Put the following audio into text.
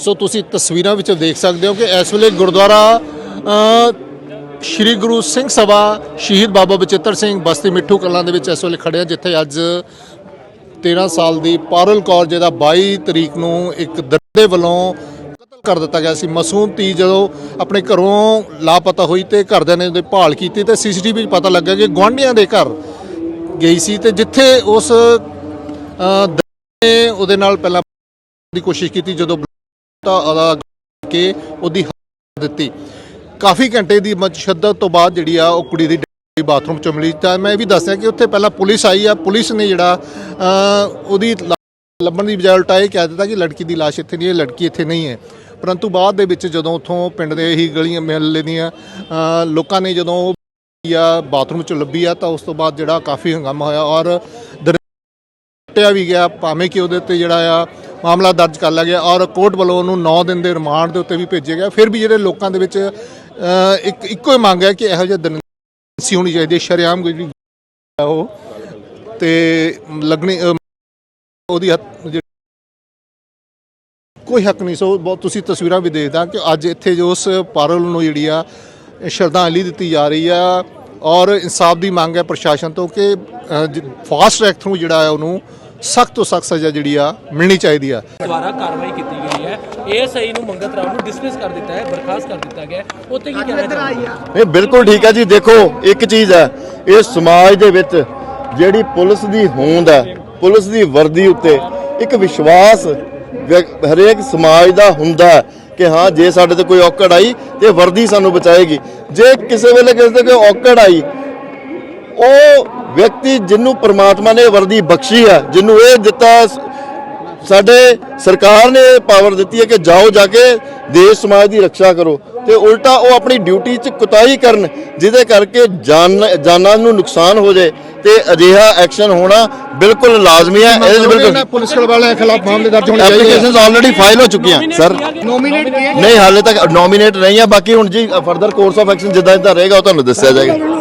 ਸੋ ਤੁਸੀਂ ਤਸਵੀਰਾਂ ਵਿੱਚ ਦੇਖ ਸਕਦੇ ਹੋ ਕਿ ਇਸ ਵੇਲੇ ਗੁਰਦੁਆਰਾ ਸ਼੍ਰੀ ਗੁਰੂ ਸਿੰਘ ਸਭਾ ਸ਼ਹੀਦ ਬਾਬਾ ਬਚਿੱਤਰ ਸਿੰਘ ਬਸਤੀ ਮਿੱਠੂ ਕਲਾਂ ਦੇ ਵਿੱਚ ਇਸ ਵੇਲੇ ਖੜੇ ਹਾਂ ਜਿੱਥੇ ਅੱਜ 13 ਸਾਲ ਦੀ ਪਾਰਲ ਕੌਰ ਜਿਹਦਾ 22 ਤਰੀਕ ਨੂੰ ਇੱਕ ਦਰਦੇ ਵੱਲੋਂ ਕਤਲ ਕਰ ਦਿੱਤਾ ਗਿਆ ਸੀ। ਮਾਸੂਮ ਧੀ ਜਦੋਂ ਆਪਣੇ ਘਰੋਂ ਲਾਪਤਾ ਹੋਈ ਤੇ ਘਰਦਿਆਂ ਨੇ ਉਹਦੇ ਭਾਲ ਕੀਤੀ ਤੇ ਸੀਸੀਟੀਵੀ 'ਚ ਪਤਾ ਲੱਗਾ ਕਿ ਗੁਆਂਢੀਆਂ ਦੇ ਘਰ ਗਈ ਸੀ ਤੇ ਜਿੱਥੇ ਉਸ ਅ, ਨੇ ਉਹਦੇ ਨਾਲ ਪਹਿਲਾਂ ਦੀ ਕੋਸ਼ਿਸ਼ ਕੀਤੀ ਜਦੋਂ ਤਾਂ ਅਦਾ ਕੇ ਉਹਦੀ ਦਿੱਤੀ। ਕਾਫੀ ਘੰਟੇ ਦੀ ਮਸ਼ੱਦਤ ਤੋਂ ਬਾਅਦ ਜਿਹੜੀ ਆ ਉਹ ਕੁੜੀ ਦੀ ਬਾਥਰੂਮ ਚ ਮਿਲੀ। ਤਾਂ ਮੈਂ ਇਹ ਵੀ ਦੱਸਿਆ ਕਿ ਉੱਥੇ ਪਹਿਲਾਂ ਪੁਲਿਸ ਆਈ ਆ। ਪੁਲਿਸ ਨੇ ਜਿਹੜਾ ਉਹਦੀ ਲਾ- ਲੱਭਣ ਦੀ ਬਜਾਏ ਉਲਟਾ ਇਹ ਕਹਿ ਦਿੱਤਾ ਕਿ ਲੜਕੀ ਦੀ ਲਾਸ਼ ਇੱਥੇ ਨਹੀਂ ਹੈ, ਲੜਕੀ ਇੱਥੇ ਨਹੀਂ ਹੈ। ਪਰੰਤੂ ਬਾਅਦ ਦੇ ਵਿੱਚ ਜਦੋਂ ਉੱਥੋਂ ਪਿੰਡ ਦੇ ਹੀ ਗਲੀਆਂ ਮਹੱਲੇ ਦੀਆਂ ਲੋਕਾਂ ਨੇ ਜਦੋਂ ਉਹ ਆ, ਬਾਥਰੂਮ ਚ ਲੱਭੀ ਆ, ਤਾਂ ਉਸ ਤੋਂ ਬਾਅਦ ਜਿਹੜਾ ਕਾਫੀ ਹੰਗਾਮਾ ਹੋਇਆ ਔਰ ਦਰ- ਵੀ ਗਿਆ, ਭਾਵੇਂ ਕਿ ਉਹਦੇ ਉੱਤੇ ਜਿਹੜਾ ਆ ਮਾਮਲਾ ਦਰਜ ਕਰ ਲਿਆ ਗਿਆ ਔਰ ਕੋਰਟ ਵੱਲੋਂ ਉਹਨੂੰ 9 ਦਿਨ ਦੇ ਰਿਮਾਂਡ ਦੇ ਉੱਤੇ ਵੀ ਭੇਜਿਆ ਗਿਆ। ਫਿਰ ਵੀ ਜਿਹੜੇ ਲੋਕਾਂ ਦੇ ਵਿੱਚ ਇੱਕ, ਇੱਕੋ ਹੀ ਮੰਗ ਹੈ ਕਿ ਇਹੋ ਜਿਹੇ ਦਿਨ ਸੀ ਹੋਣੀ ਚਾਹੀਦੀ ਹੈ, ਸ਼ਰੇਆਮ ਜਿਹੜੀ ਉਹ। ਤੇ ਲੱਗਣੀ ਉਹਦੀ ਕੋਈ ਹੱਕ ਨਹੀਂ, ਸੋ ਬਹੁਤ ਤੁਸੀਂ ਤਸਵੀਰਾਂ ਵੀ ਦੇਖਦਾ ਕਿ ਅੱਜ ਇੱਥੇ ਜੋ ਉਸ ਪਾਰਲ ਨੂੰ ਜਿਹੜੀ ਆ, ਸ਼ਰਧਾਂਜਲੀ ਦਿੱਤੀ ਜਾ ਰਹੀ ਆ ਔਰ ਇਨਸਾਫ ਦੀ ਮੰਗ ਹੈ ਪ੍ਰਸ਼ਾਸਨ ਤੋਂ ਕਿ ਫਾਸਟ ਟਰੈਕ ਥਰੂ ਜਿਹੜਾ ਹੈ ਉਹਨੂੰ ਸਖਤ ਤੋਂ ਸਖਤ ਸਜ਼ਾ ਜਿਹੜੀ ਆ ਮਿਲਣੀ ਚਾਹੀਦੀ ਆ ਦੁਆਰਾ ਕਾਰਵਾਈ ਕੀਤੀ ਗਈ ਹੈ ਏਐਸਆਈ ਨੂੰ ਮੰਗਤ ਰਾਮ ਨੂੰ ਡਿਸਮਿਸ ਕਰ ਦਿੱਤਾ ਹੈ ਬਰਖਾਸਤ ਕਰ ਦਿੱਤਾ ਗਿਆ ਹੈ। ਉੱਤੇ ਕੀ ਕਹਿਣਾ ਚਾਹੁੰਦੇ ਹੋ? ਨਹੀਂ ਬਿਲਕੁਲ ਠੀਕ ਹੈ ਜੀ ਦੇਖੋ ਇੱਕ ਚੀਜ਼ ਹੈ ਇਹ ਸਮਾਜ ਦੇ ਵਿੱਚ ਜਿਹੜੀ ਪੁਲਿਸ ਦੀ ਹੋਂਦ ਹੈ ਪੁਲਿਸ ਦੀ ਵਰਦੀ ਉੱਤੇ ਇੱਕ ਵਿਸ਼ਵਾਸ ਹਰੇਕ ਸਮਾਜ ਦਾ ਹੁੰਦਾ ਹੈ ਕਿ ਹਾਂ ਜੇ ਸਾਡੇ ਤੇ ਕੋਈ ਔਕੜ ਆਈ ਤੇ ਵਰਦੀ ਸਾਨੂੰ ਬਚਾਏਗੀ ਜੇ ਕਿਸੇ ਵੇਲੇ ਕਿਸੇ ਤੇ ਕੋਈ ਔਕੜ ਆਈ ਉਹ ਵਿਅਕਤੀ ਜਿਹਨੂੰ ਪ੍ਰਮਾਤਮਾ ਨੇ ਇਹ ਵਰਦੀ ਬਖਸ਼ੀ ਹੈ ਜਿਹਨੂੰ ਇਹ ਦਿੱਤਾ ਸਾਡੇ ਸਰਕਾਰ ਨੇ ਪਾਵਰ ਦਿੱਤੀ ਹੈ ਕਿ ਜਾਓ ਜਾ ਕੇ ਦੇਸ਼ ਸਮਾਜ ਦੀ ਰੱਖਿਆ ਕਰੋ ਤੇ ਉਲਟਾ ਉਹ ਆਪਣੀ ਡਿਊਟੀ 'ਚ ਕੁਤਾਹੀ ਕਰਨ ਜਿਹਦੇ ਕਰਕੇ ਜਾਨ ਜਾਨਾਂ ਨੂੰ ਨੁਕਸਾਨ ਹੋ ਜਾਏ ਤੇ ਅਜਿਹਾ ਐਕਸ਼ਨ ਹੋਣਾ ਬਿਲਕੁਲ ਲਾਜ਼ਮੀ ਹੈ ਇਹਦੇ 'ਚ ਬਿਲਕੁਲ ਪੁਲਿਸ ਵਾਲਿਆਂ ਖਿਲਾਫ ਮਾਮਲੇ ਦਰਜ ਹੋਣੇ ਚਾਹੀਦੇ ਐਪਲੀਕੇਸ਼ਨਸ ਆਲਰੇਡੀ ਫਾਈਲ ਹੋ ਚੁੱਕੀਆਂ ਸਰ ਨੋਮੀਨੇਟ ਨਹੀਂ ਹਾਲੇ ਤੱਕ ਨੋਮੀਨੇਟ ਨਹੀਂ ਆ ਬਾਕੀ ਹੁਣ ਜੀ ਫਰਦਰ ਕੋਰਸ ਆਫ ਐਕਸ਼ਨ ਜਿੱਦਾਂ ਜਿੱਦਾਂ ਰਹੇਗਾ ਉਹ ਤੁਹਾਨੂੰ ਦੱਸਿਆ ਜਾਏਗਾ।